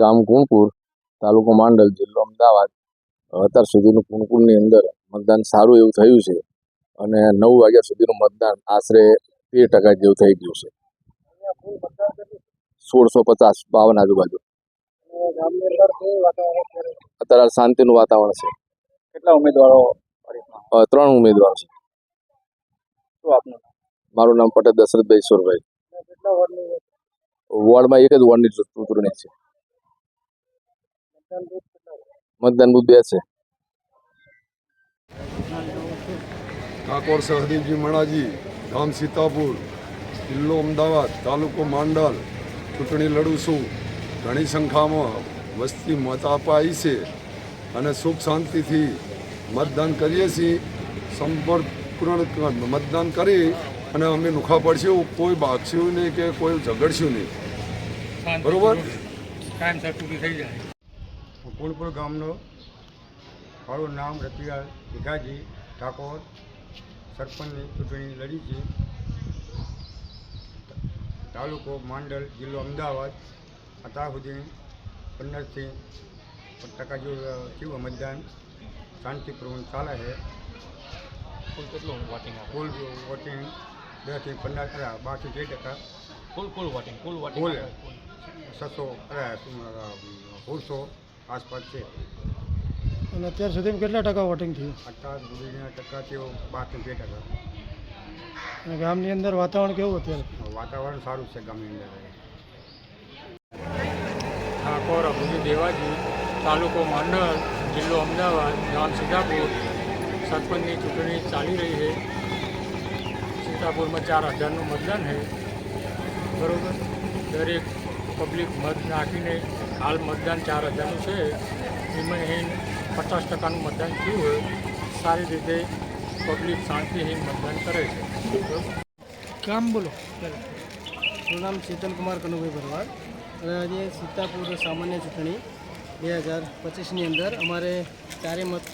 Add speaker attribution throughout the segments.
Speaker 1: ગામ કુણકુર તાલુકો માંડલ જિલ્લો અમદાવાદ. અત્યાર સુધીનું કુણકુરની અંદર મતદાન સારું એવું થયું છે અને નવ વાગ્યા સુધીનું મતદાન આશરે તેર ટકા જેવું થઈ ગયું છે. સોળસો પચાસ બાવન આજુબાજુ. અત્યારે શાંતિનું વાતાવરણ છે.
Speaker 2: કેટલા ઉમેદવારો
Speaker 1: ત્રણ ઉમેદવાર છે. મારું નામ પટેલ દશરથભાઈ ઈશ્વરભાઈ વોર્ડમાં એક જ વોર્ડની ચૂંટણી છે. મતદાન બુથ બે છે.
Speaker 3: ઠાકોર સહદેવજી મણાજી ગામ સીતાપુર જિલ્લો અમદાવાદ તાલુકો માંડલ ચૂંટણી લડું છું. ઘણી સંખ્યામાં વસ્તી મત આપવા આવી છે અને સુખ શાંતિથી મતદાન કરીએ છીએ. સંપૂર્ણ મતદાન કરી અને અમે નુખા પડશું. કોઈ બાગશું નહીં કે કોઈ ઝઘડશું નહીં. બરોબર?
Speaker 4: કુલપુર ગામનો મારું નામ રતિલાલ ભીખાજી ઠાકોર સરપંચની ચૂંટણી લડી છે તાલુકો માંડલ જિલ્લો અમદાવાદ અત્યાર સુધી પંદરથી ટકા જેવું થયું મતદાન શાંતિપૂર્વક ચાલે છે
Speaker 2: કુલ કેટલું વોટિંગ
Speaker 4: કુલ વોટિંગ દસથી પંદર અરે બારથી તેર ટકા
Speaker 2: કુલ કુલ વોટિંગ કુલ વોટિંગ
Speaker 4: કુલ. છસો અરે સોળસો આસપાસ છે.
Speaker 5: અને અત્યાર સુધીમાં કેટલા ટકા વોટિંગ થયું?
Speaker 4: અત્યાર સુધીના ટકા તેઓ બાકી બે ટકા.
Speaker 5: અને ગામની અંદર વાતાવરણ કેવું અત્યારે?
Speaker 4: વાતાવરણ સારું છે ગામની અંદર.
Speaker 6: ઠાકોર અભુજી દેવાજી તાલુકો માંડલ જિલ્લો અમદાવાદ ગામ સીતાપુર. સરપંચની ચૂંટણી ચાલી રહી છે. સીતાપુરમાં ચાર હજારનું મતદાન છે. બરાબર? દરેક પબ્લિક મત નાખીને હાલ મતદાન ચાર હજારનું છે. એમાં અહીં પચાસ ટકાનું મતદાન થયું હોય સારી રીતે પબ્લિક શાંતિહીન મતદાન કરે છે. બરાબર
Speaker 5: કામ બોલો.
Speaker 7: મારું નામ શીતલકુમાર કુમાર કનુભાઈ ભરવાડ. અને આજે સીતાપુર સામાન્ય ચૂંટણી બે હજાર પચીસની અંદર અમારે ચારે મત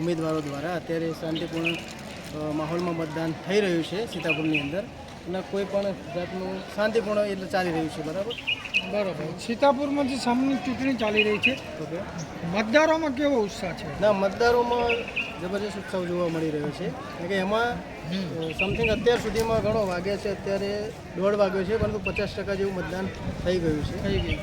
Speaker 7: ઉમેદવારો દ્વારા અત્યારે શાંતિપૂર્ણ માહોલમાં મતદાન થઈ રહ્યું છે સીતાપુરની અંદર. અને કોઈ પણ જાતનું શાંતિપૂર્ણ એટલે ચાલી રહ્યું છે બરાબર?
Speaker 5: બરાબર. સીતાપુરમાં જે સામની ચૂંટણી ચાલી રહી છે મતદારોમાં કેવો ઉત્સાહ છે?
Speaker 7: ના મતદારોમાં જબરજસ્ત ઉત્સાહ જોવા મળી રહ્યો છે. કારણ કે એમાં સમથિંગ અત્યાર સુધીમાં ઘણો વાગ્યા છે અત્યારે દોઢ વાગ્યો છે પરંતુ પચાસ ટકા જેવું મતદાન થઈ ગયું છે.
Speaker 5: થઈ ગઈ